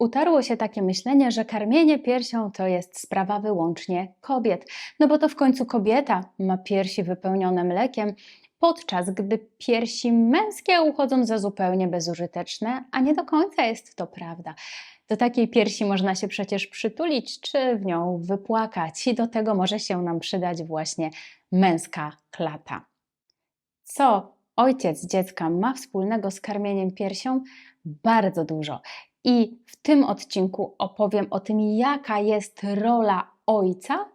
Utarło się takie myślenie, że karmienie piersią to jest sprawa wyłącznie kobiet, no bo to w końcu kobieta ma piersi wypełnione mlekiem, podczas gdy piersi męskie uchodzą za zupełnie bezużyteczne, a nie do końca jest to prawda. Do takiej piersi można się przecież przytulić, czy w nią wypłakać, i do tego może się nam przydać właśnie męska klata. Co ojciec dziecka ma wspólnego z karmieniem piersią? Bardzo dużo. I w tym odcinku opowiem o tym, jaka jest rola ojca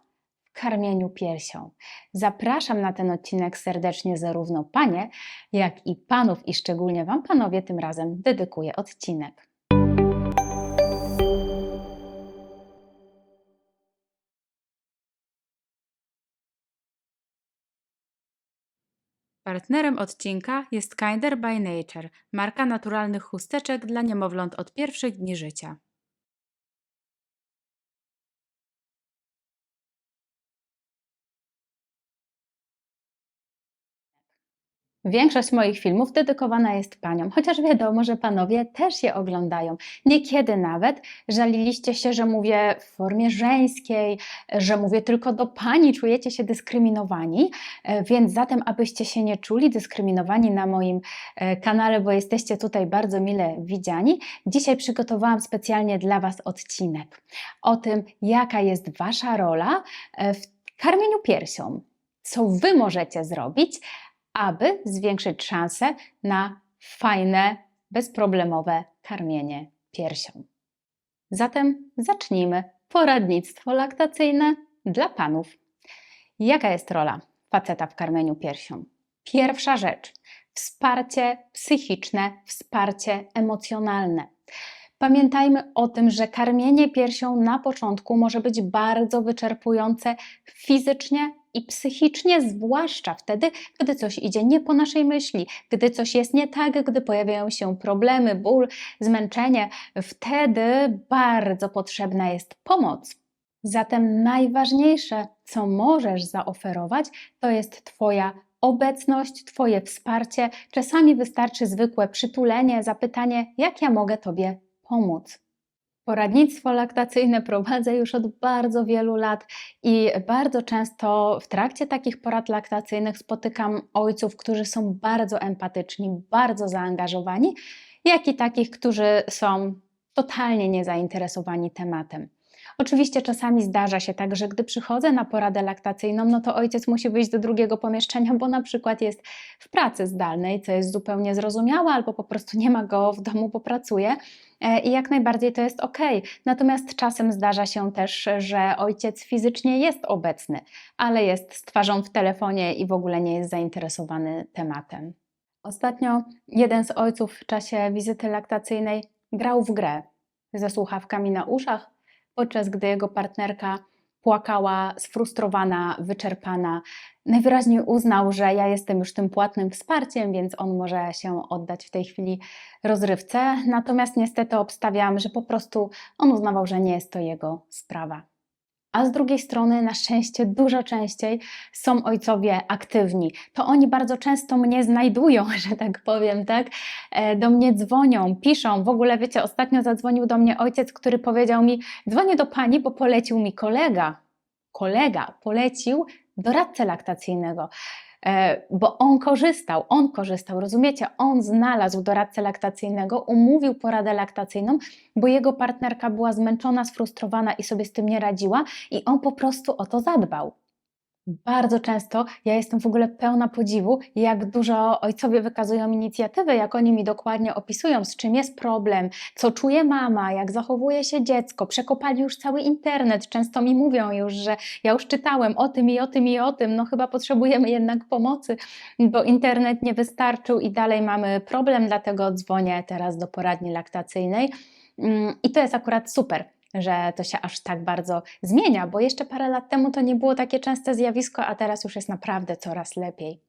w karmieniu piersią. Zapraszam na ten odcinek serdecznie zarówno panie, jak i panów, i szczególnie Wam, panowie, tym razem dedykuję odcinek. Partnerem odcinka jest Kinder by Nature, marka naturalnych chusteczek dla niemowląt od pierwszych dni życia. Większość moich filmów dedykowana jest paniom, chociaż wiadomo, że panowie też je oglądają. Niekiedy nawet żaliliście się, że mówię w formie żeńskiej, że mówię tylko do pani, czujecie się dyskryminowani, E, więc zatem, abyście się nie czuli dyskryminowani na moim e, kanale, bo jesteście tutaj bardzo mile widziani, dzisiaj przygotowałam specjalnie dla Was odcinek o tym, jaka jest Wasza rola e, w karmieniu piersią. Co Wy możecie zrobić, aby zwiększyć szanse na fajne, bezproblemowe karmienie piersią. Zatem zacznijmy. Poradnictwo laktacyjne dla panów. Jaka jest rola faceta w karmieniu piersią? Pierwsza rzecz wsparcie psychiczne, wsparcie emocjonalne. Pamiętajmy o tym, że karmienie piersią na początku może być bardzo wyczerpujące fizycznie i psychicznie, zwłaszcza wtedy, gdy coś idzie nie po naszej myśli, gdy coś jest nie tak, gdy pojawiają się problemy, ból, zmęczenie. Wtedy bardzo potrzebna jest pomoc. Zatem najważniejsze, co możesz zaoferować, to jest Twoja obecność, Twoje wsparcie. Czasami wystarczy zwykłe przytulenie, zapytanie, jak ja mogę Tobie pomóc. Poradnictwo laktacyjne prowadzę już od bardzo wielu lat i bardzo często w trakcie takich porad laktacyjnych spotykam ojców, którzy są bardzo empatyczni, bardzo zaangażowani, jak i takich, którzy są totalnie niezainteresowani tematem. Oczywiście czasami zdarza się tak, że gdy przychodzę na poradę laktacyjną, no to ojciec musi wyjść do drugiego pomieszczenia, bo na przykład jest w pracy zdalnej, co jest zupełnie zrozumiałe, albo po prostu nie ma go w domu, bo pracuje. E, I jak najbardziej to jest ok. Natomiast czasem zdarza się też, że ojciec fizycznie jest obecny, ale jest z twarzą w telefonie i w ogóle nie jest zainteresowany tematem. Ostatnio jeden z ojców w czasie wizyty laktacyjnej grał w grę ze słuchawkami na uszach, podczas gdy jego partnerka płakała, sfrustrowana, wyczerpana. Najwyraźniej uznał, że ja jestem już tym płatnym wsparciem, więc on może się oddać w tej chwili rozrywce. Natomiast niestety obstawiam, że po prostu on uznawał, że nie jest to jego sprawa a z drugiej strony na szczęście dużo częściej są ojcowie aktywni. To oni bardzo często mnie znajdują, że tak powiem, tak? E, do mnie dzwonią, piszą. W ogóle wiecie, ostatnio zadzwonił do mnie ojciec, który powiedział mi: Dzwonię do pani, bo polecił mi kolega. Kolega polecił doradcę laktacyjnego. E, bo on korzystał, on korzystał, rozumiecie? On znalazł doradcę laktacyjnego, umówił poradę laktacyjną, bo jego partnerka była zmęczona, sfrustrowana i sobie z tym nie radziła, i on po prostu o to zadbał. Bardzo często ja jestem w ogóle pełna podziwu, jak dużo ojcowie wykazują inicjatywę, jak oni mi dokładnie opisują, z czym jest problem, co czuje mama, jak zachowuje się dziecko. Przekopali już cały internet, często mi mówią już, że ja już czytałem o tym i o tym i o tym, no chyba potrzebujemy jednak pomocy, bo internet nie wystarczył i dalej mamy problem, dlatego dzwonię teraz do poradni laktacyjnej. Mm, I to jest akurat super że to się aż tak bardzo zmienia, bo jeszcze parę lat temu to nie było takie częste zjawisko, a teraz już jest naprawdę coraz lepiej.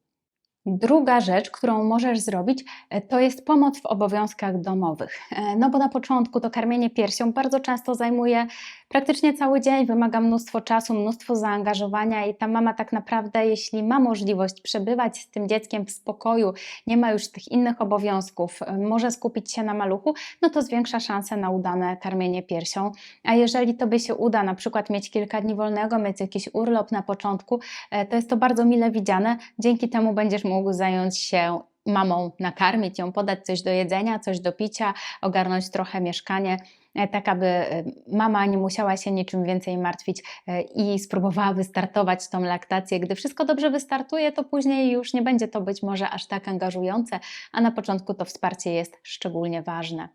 Druga rzecz, którą możesz zrobić, e, to jest pomoc w obowiązkach domowych. E, no bo na początku to karmienie piersią bardzo często zajmuje praktycznie cały dzień wymaga mnóstwo czasu, mnóstwo zaangażowania i ta mama tak naprawdę, jeśli ma możliwość przebywać z tym dzieckiem w spokoju, nie ma już tych innych obowiązków, y, może skupić się na maluchu, no to zwiększa szanse na udane karmienie piersią. A jeżeli to by się uda, na przykład mieć kilka dni wolnego, mieć jakiś urlop na początku, e, to jest to bardzo mile widziane. Dzięki temu będziesz mógł zająć się mamą, nakarmić ją, podać coś do jedzenia, coś do picia, ogarnąć trochę mieszkanie tak aby e, mama nie musiała się niczym więcej martwić i spróbowała wystartować tą laktację. Gdy wszystko dobrze wystartuje, to później już nie będzie to być może aż tak angażujące, a na początku to wsparcie jest szczególnie ważne.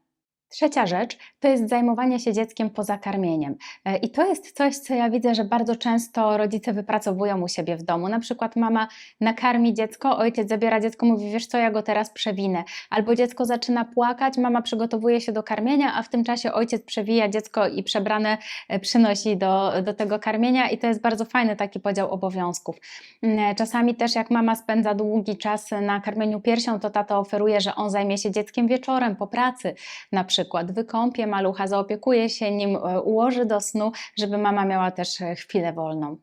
Trzecia rzecz to jest zajmowanie się dzieckiem poza karmieniem. E, I to jest coś, co ja widzę, że bardzo często rodzice wypracowują u siebie w domu. Na przykład mama nakarmi dziecko, ojciec zabiera dziecko, mówi: Wiesz co, ja go teraz przewinę. Albo dziecko zaczyna płakać, mama przygotowuje się do karmienia, a w tym czasie ojciec przewija dziecko i przebrane e, przynosi do, do tego karmienia. I to jest bardzo fajny taki podział obowiązków. Mm, e, czasami też, jak mama spędza długi czas na karmieniu piersią, to tato oferuje, że on zajmie się dzieckiem wieczorem po pracy na przykład przykład wykąpie malucha, zaopiekuje się nim, e, ułoży do snu, żeby mama miała też e, chwilę wolną.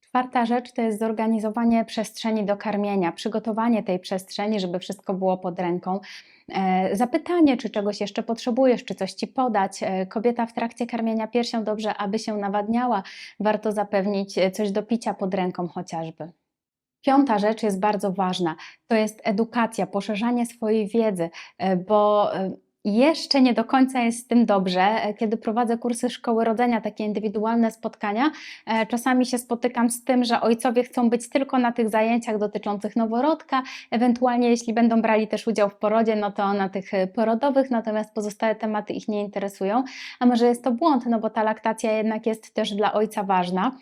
Czwarta rzecz to jest zorganizowanie przestrzeni do karmienia, przygotowanie tej przestrzeni, żeby wszystko było pod ręką. E, zapytanie, czy czegoś jeszcze potrzebujesz, czy coś ci podać. Kobieta w trakcie karmienia piersią dobrze, aby się nawadniała, warto zapewnić coś do picia pod ręką chociażby. Piąta rzecz jest bardzo ważna, to jest edukacja, poszerzanie swojej wiedzy, bo jeszcze nie do końca jest z tym dobrze. E, kiedy prowadzę kursy szkoły rodzenia, takie indywidualne spotkania, e, czasami się spotykam z tym, że ojcowie chcą być tylko na tych zajęciach dotyczących noworodka, ewentualnie jeśli będą brali też udział w porodzie, no to na tych e, porodowych, natomiast pozostałe tematy ich nie interesują. A może jest to błąd, no bo ta laktacja jednak jest też dla ojca ważna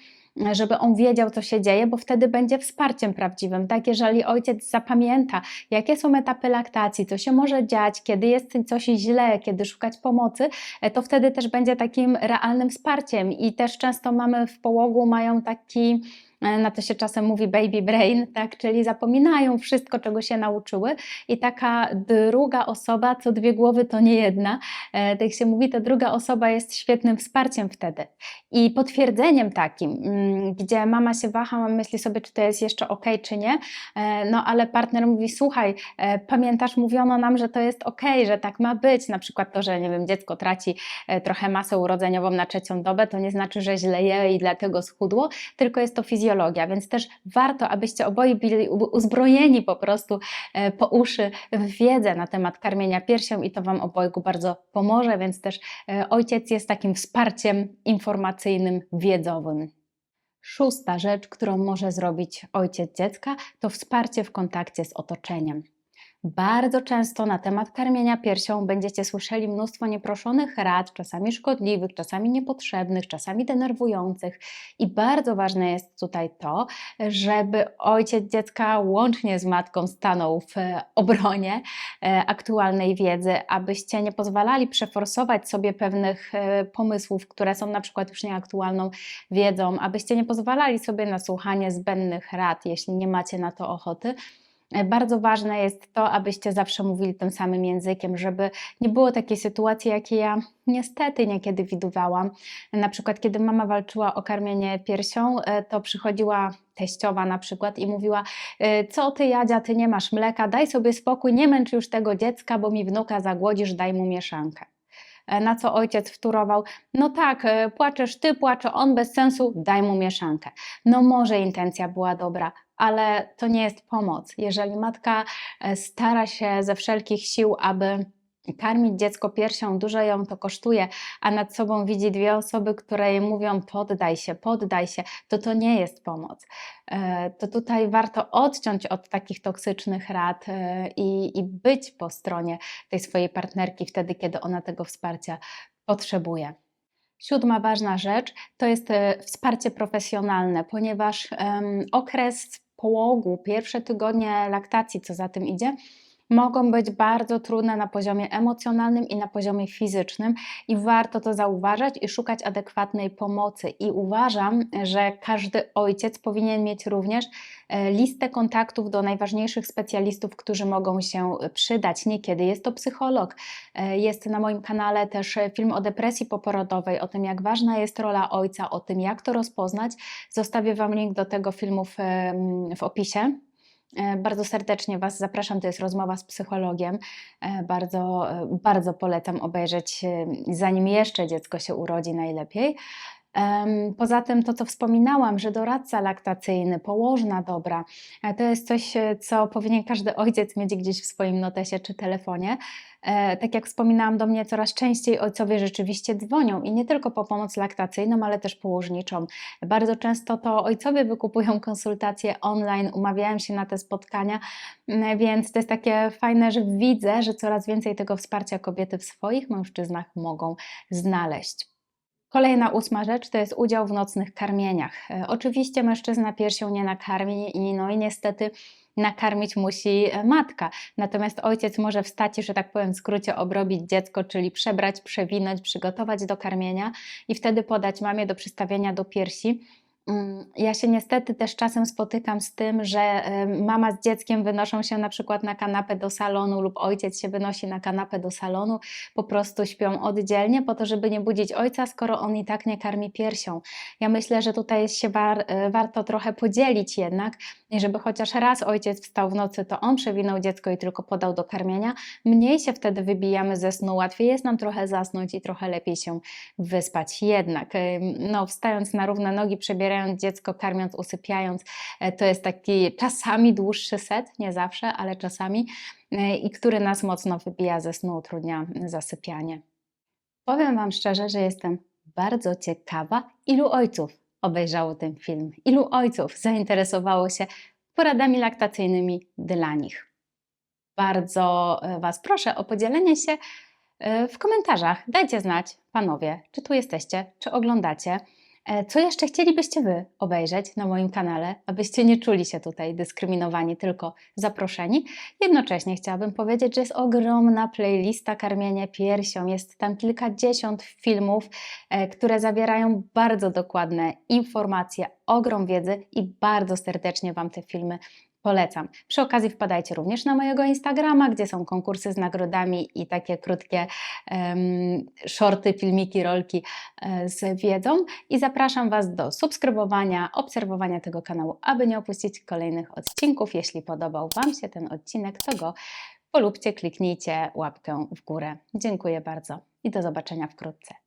żeby on wiedział, co się dzieje, bo wtedy będzie wsparciem prawdziwym. Tak, jeżeli ojciec zapamięta, jakie są etapy laktacji, co się może dziać, kiedy jest coś źle, kiedy szukać pomocy, e, to wtedy też będzie takim realnym wsparciem. I też często mamy w połogu mają taki na to się czasem mówi baby brain, tak? czyli zapominają wszystko, czego się nauczyły. I taka druga osoba, co dwie głowy to nie jedna, e, tak się mówi, ta druga osoba jest świetnym wsparciem wtedy. I potwierdzeniem takim, mm, gdzie mama się waha, myśli sobie, czy to jest jeszcze ok, czy nie, e, no ale partner mówi, słuchaj, pamiętasz, mówiono nam, że to jest ok, że tak ma być, na przykład to, że nie wiem, dziecko traci trochę masę urodzeniową na trzecią dobę, to nie znaczy, że źle je i dlatego schudło, tylko jest to fizjologiczne fizjologia, więc też warto, abyście oboje byli uzbrojeni po prostu e, po uszy w wiedzę na temat karmienia piersią i to Wam obojgu bardzo pomoże, więc też e, ojciec jest takim wsparciem informacyjnym, wiedzowym. Szósta rzecz, którą może zrobić ojciec dziecka, to wsparcie w kontakcie z otoczeniem. Bardzo często na temat karmienia piersią będziecie słyszeli mnóstwo nieproszonych rad, czasami szkodliwych, czasami niepotrzebnych, czasami denerwujących. I bardzo ważne jest tutaj to, żeby ojciec dziecka łącznie z matką stanął w obronie e, aktualnej wiedzy, abyście nie pozwalali przeforsować sobie pewnych e, pomysłów, które są na przykład już nieaktualną wiedzą, abyście nie pozwalali sobie na słuchanie zbędnych rad, jeśli nie macie na to ochoty E, bardzo ważne jest to, abyście zawsze mówili tym samym językiem, żeby nie było takiej sytuacji, jakiej ja niestety niekiedy widywałam. Na przykład, kiedy mama walczyła o karmienie piersią, e, to przychodziła teściowa na przykład i mówiła: e, Co ty, Jadzia, ty nie masz mleka, daj sobie spokój, nie męcz już tego dziecka, bo mi wnuka zagłodzisz, daj mu mieszankę. Na co ojciec wtórował: No tak, płaczesz ty, płacze on bez sensu, daj mu mieszankę. No może intencja była dobra, ale to nie jest pomoc. Jeżeli matka e, stara się ze wszelkich sił, aby karmić dziecko piersią, dużo ją to kosztuje, a nad sobą widzi dwie osoby, które jej mówią poddaj się, poddaj się, to to nie jest pomoc. E, to tutaj warto odciąć od takich toksycznych rad e, i, i być po stronie tej swojej partnerki wtedy, kiedy ona tego wsparcia potrzebuje. Siódma ważna rzecz to jest wsparcie profesjonalne, ponieważ okres połogu, pierwsze tygodnie laktacji, co za tym idzie, mogą być bardzo trudne na poziomie emocjonalnym i na poziomie fizycznym, i warto to zauważać i szukać adekwatnej pomocy. I uważam, że każdy ojciec powinien mieć również e, listę kontaktów do najważniejszych specjalistów, którzy mogą się przydać. Niekiedy jest to psycholog. E, Jest na moim kanale też film o depresji poporodowej, o tym, jak ważna jest rola ojca, o tym, jak to rozpoznać. Zostawię Wam link do tego filmu w, w opisie. E, Bardzo serdecznie Was zapraszam. To jest rozmowa z psychologiem. E, Bardzo, e, bardzo polecam obejrzeć, zanim jeszcze dziecko się urodzi, najlepiej. Poza tym, to co wspominałam, że doradca laktacyjny, położna dobra, e, to jest coś, e, co powinien każdy ojciec mieć gdzieś w swoim notesie czy telefonie. E, Tak jak wspominałam, do mnie coraz częściej ojcowie rzeczywiście dzwonią i nie tylko po pomoc laktacyjną, ale też położniczą. Bardzo często to ojcowie wykupują konsultacje online, umawiają się na te spotkania, więc to jest takie fajne, że widzę, że coraz więcej tego wsparcia kobiety w swoich mężczyznach mogą znaleźć. Kolejna ósma rzecz to jest udział w nocnych karmieniach. E, Oczywiście mężczyzna piersią nie nakarmi i no i niestety nakarmić musi e, matka. Natomiast ojciec może wstać i, że tak powiem w skrócie, obrobić dziecko, czyli przebrać, przewinąć, przygotować do karmienia i wtedy podać mamie do przystawienia do piersi. Mm, Ja się niestety też czasem spotykam z tym, że mama z dzieckiem wynoszą się na przykład na kanapę do salonu lub ojciec się wynosi na kanapę do salonu, po prostu śpią oddzielnie po to, żeby nie budzić ojca, skoro on i tak nie karmi piersią. Ja myślę, że tutaj się war, e, warto trochę podzielić jednak i żeby chociaż raz ojciec wstał w nocy, to on przewinął dziecko i tylko podał do karmienia. Mniej się wtedy wybijamy ze snu, łatwiej jest nam trochę zasnąć i trochę lepiej się wyspać. Jednak, no, wstając na równe nogi, przebierając dziecko, karmiąc, usypiając, e, to jest taki czasami dłuższy set, nie zawsze, ale czasami, e, i który nas mocno wybija ze snu, utrudnia zasypianie. Powiem Wam szczerze, że jestem bardzo ciekawa, ilu ojców obejrzało ten film, ilu ojców zainteresowało się poradami laktacyjnymi dla nich. Bardzo e, Was proszę o podzielenie się w komentarzach. Dajcie znać, panowie, czy tu jesteście, czy oglądacie. E, Co jeszcze chcielibyście Wy obejrzeć na moim kanale, abyście nie czuli się tutaj dyskryminowani, tylko zaproszeni? Jednocześnie chciałabym powiedzieć, że jest ogromna playlista karmienia piersią. Jest tam kilkadziesiąt filmów, e, które zawierają bardzo dokładne informacje, ogrom wiedzy i bardzo serdecznie Wam te filmy Polecam. Przy okazji wpadajcie również na mojego Instagrama, gdzie są konkursy z nagrodami i takie krótkie em, shorty, filmiki, rolki e, z wiedzą. I zapraszam Was do subskrybowania, obserwowania tego kanału, aby nie opuścić kolejnych odcinków. Jeśli podobał Wam się ten odcinek, to go polubcie, kliknijcie łapkę w górę. Dziękuję bardzo i do zobaczenia wkrótce.